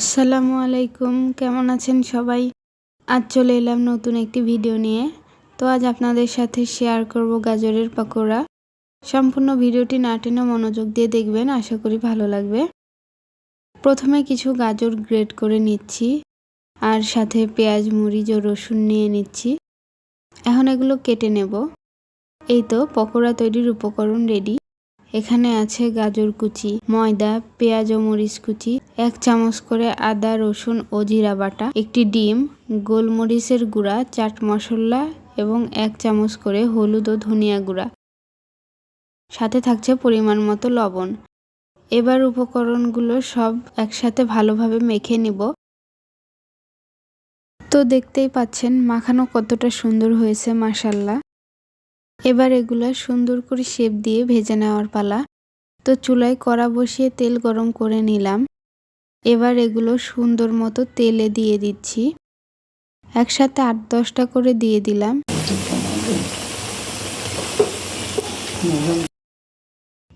আসসালামু আলাইকুম, কেমন আছেন সবাই? আজ চলে এলাম নতুন একটি ভিডিও নিয়ে। তো আজ আপনাদের সাথে শেয়ার করব গাজরের পকোড়া। সম্পূর্ণ ভিডিওটি না টেনে মনোযোগ দিয়ে দেখবেন, আশা করি ভালো লাগবে। প্রথমে কিছু গাজর গ্রেট করে নিচ্ছি, আর সাথে পেঁয়াজ, মরিচ ও রসুন নিয়ে নিচ্ছি। এখন এগুলো কেটে নেব। এই তো, পকোড়া তৈরির উপকরণ রেডি এখানে আছে গাজর কুচি, ময়দা, পেঁয়াজ ও মরিচ কুচি, এক চামচ করে আদা, রসুন ও জিরা বাটা, একটি ডিম, গোলমরিচের গুঁড়া, চাট মশলা এবং এক চামচ করে হলুদ ও ধনিয়া গুঁড়া। সাথে থাকছে পরিমাণ মতো লবণ। এবার উপকরণগুলো সব একসাথে ভালোভাবে মেখে নিব। তো দেখতেই পাচ্ছেন, মাখানো কতটা সুন্দর হয়েছে মাসাল্লাহ এবার এগুলা সুন্দর করে শেপ দিয়ে ভেজে নেওয়ার পালা। তো চুলায় কড়া বসিয়ে তেল গরম করে নিলাম। এবার এগুলো সুন্দর মতো তেলে দিয়ে দিচ্ছি। একসাথে আট দশটা করে দিয়ে দিলাম।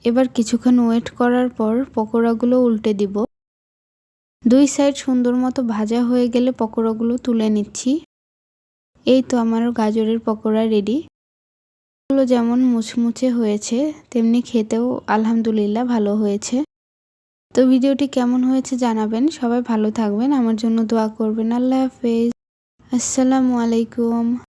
এবার কিছুক্ষণ ওয়েট করার পর পকোড়াগুলো উল্টে দিব। দুই সাইড সুন্দর মতো ভাজা হয়ে গেলে পকোড়াগুলো তুলে নিচ্ছি। এই তো আমার গাজরের পকোড়া রেডি। গুলো যেমন মুছমুছে হয়েছে, তেমনি খেতেও আলহামদুলিল্লাহ ভালো হয়েছে। তো ভিডিওটি কেমন হয়েছে জানাবেন, সবাই ভালো থাকবেন। আমার জন্য দোয়া করবেন। আল্লাহ হাফেজ। আসসালামু আলাইকুম।